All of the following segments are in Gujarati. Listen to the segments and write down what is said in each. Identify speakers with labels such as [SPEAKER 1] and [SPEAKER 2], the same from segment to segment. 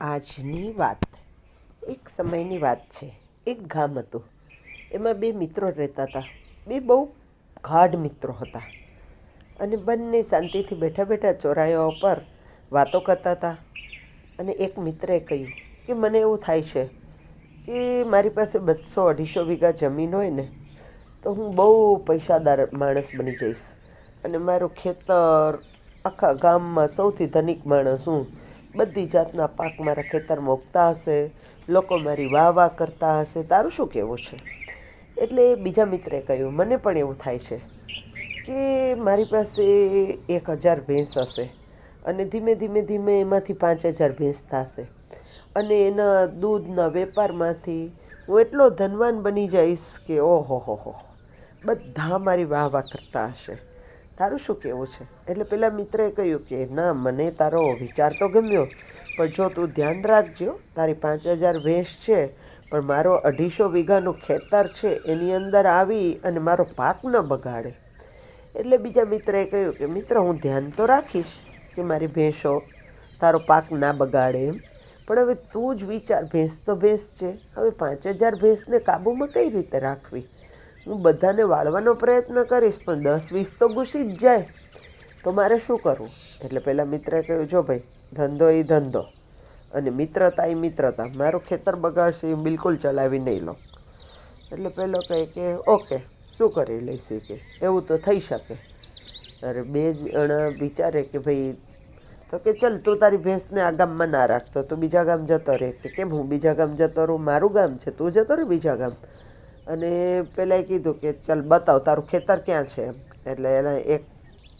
[SPEAKER 1] આજની વાત. એક સમયની વાત છે. એક ગામ હતું. એમાં બે મિત્રો રહેતા હતા. બે બહુ ગાઢ મિત્રો હતા. અને બંને શાંતિથી બેઠા બેઠા ચોરાયા ઉપર વાતો કરતા હતા. અને એક મિત્રે કહ્યું કે, મને એવું થાય છે કે મારી પાસે બસો અઢીસો વીઘા જમીન હોય ને, તો હું બહુ પૈસાદાર માણસ બની જઈશ. અને મારું ખેતર, આખા ગામમાં સૌથી ધનિક માણસ હું બધી જાતના પાક મારા ખેતરમાં ઉગતા હશે, લોકો મારી વાહ વાહ કરતા હશે. તારું શું કહેવું છે? એટલે બીજા મિત્રે કહ્યું, મને પણ એવું થાય છે કે મારી પાસે એક હજાર ભેંસ હશે અને ધીમે ધીમે ધીમે એમાંથી પાંચ હજાર ભેંસ થશે અને એના દૂધના વેપારમાંથી હું એટલો ધનવાન બની જઈશ કે ઓહો હો હો બધા મારી વાહ વાહ કરતા હશે. તારું શું કહેવું છે? એટલે પેલા મિત્રએ કહ્યું કે, ના, મને તારો વિચાર તો ગમ્યો, પણ જો તું ધ્યાન રાખજો તારી પાંચ હજાર ભેંસ છે, પણ મારો અઢીસો વીઘાનું ખેતર છે, એની અંદર આવી અને મારો પાક ન બગાડે. એટલે બીજા મિત્રએ કહ્યું કે, મિત્ર, હું ધ્યાન તો રાખીશ કે મારી ભેંસો તારો પાક ના બગાડે એમ, પણ હવે તું જ વિચાર, ભેંસ તો ભેંસ છે. હવે પાંચ હજાર ભેંસને કાબૂમાં કઈ રીતે રાખવી? હું બધાને વાળવાનો પ્રયત્ન કરીશ, પણ દસ વીસ તો ઘૂસી જ જાય. તો મારે શું કરવું? એટલે પહેલાં મિત્રે કહ્યું, જો ભાઈ, ધંધો એ ધંધો. અને મિત્રતા એ મિત્રતા. મારું ખેતર બગાડશે એ બિલકુલ ચલાવી નહીં લો. એટલે પેલો કહે કે, ઓકે, શું કરી લઈશ કે? એવું તો થઈ શકે. અરે બે જણા વિચારે કે, ભાઈ, તો કે ચલ, તું તારી ભેંસને આ ગામમાં ના રાખતો તું બીજા ગામ જતો રહે. કે, કેમ? હું બીજા ગામ જતો રહું? મારું ગામ છે. તું જતો રહે બીજા ગામ. અને પેલાએ કીધું કે ચલ બતાવ, તારું ખેતર ક્યાં છે એટલે એને એક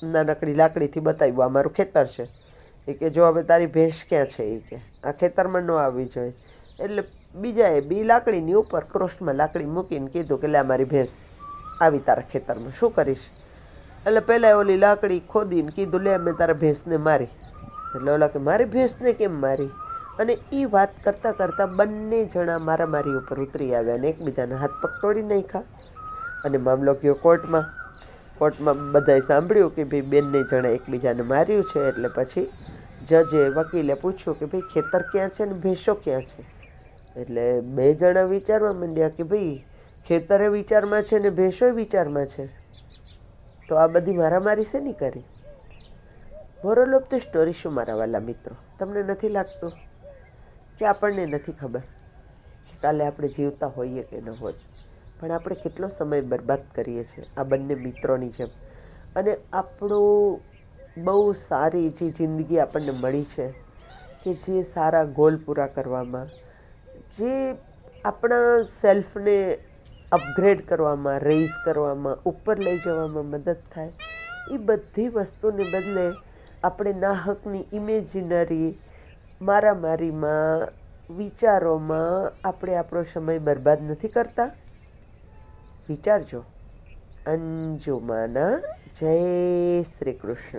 [SPEAKER 1] નાનકડી લાકડીથી બતાવ્યું, આ મારું ખેતર છે. એ કે, જો હવે તારી ભેંસ ક્યાં છે? એ કે, આ ખેતરમાં ન આવવી જોઈએ એટલે બીજાએ બી લાકડીની ઉપર ક્રોસ્ટમાં લાકડી મૂકીને કીધું કે, લે અમારી મારી ભેંસ, આવી તારા ખેતરમાં, શું કરીશ? એટલે પહેલાં ઓલી લાકડી ખોદીને કીધું, લે, મેં તારા ભેંસને મારી. એટલે ઓલા કે, મારી ભેંસને કેમ મારી? અને એ વાત કરતાં કરતાં બંને જણા મારામારી ઉપર ઉતરી આવ્યા અને એકબીજાના હાથ પગ તોડી નાખ્યા. અને મામલો ગયો કોર્ટમાં કોર્ટમાં બધાએ સાંભળ્યું કે ભાઈ બેનને જણા એકબીજાને માર્યું છે એટલે પછી જજે વકીલે પૂછ્યું કે ભાઈ ખેતર ક્યાં છે ને ભેંસો ક્યાં છે? એટલે બે જણા વિચારવા માંડ્યા કે ભાઈ ખેતરે વિચારમાં છે ને ભેંસો વિચારમાં છે. તો આ બધી મારામારી શેની કરી? મોરલ ઓફ ધ સ્ટોરી શું મારા વાલા મિત્રો? તમને નથી લાગતું? કે આપણને નથી ખબર કે કાલે આપણે જીવતા હોઈએ કે ન હોય પણ આપણે કેટલો સમય બરબાદ કરીએ છીએ આ બંને મિત્રોની જેમ. અને આપણું બહુ સારી જે જિંદગી આપણને મળી છે કે જે સારા ગોલ પૂરા કરવામાં, જે આપણા સેલ્ફને અપગ્રેડ કરવામાં રેઇઝ કરવામાં, ઉપર લઈ જવામાં મદદ થાય, એ બધી વસ્તુને બદલે આપણે નાહકની ઇમેજિનરી મારામારીમાં વિચારોમાં આપણે આપણો સમય બરબાદ નથી કરતા? વિચારજો. અંજુમાના જય શ્રી કૃષ્ણ.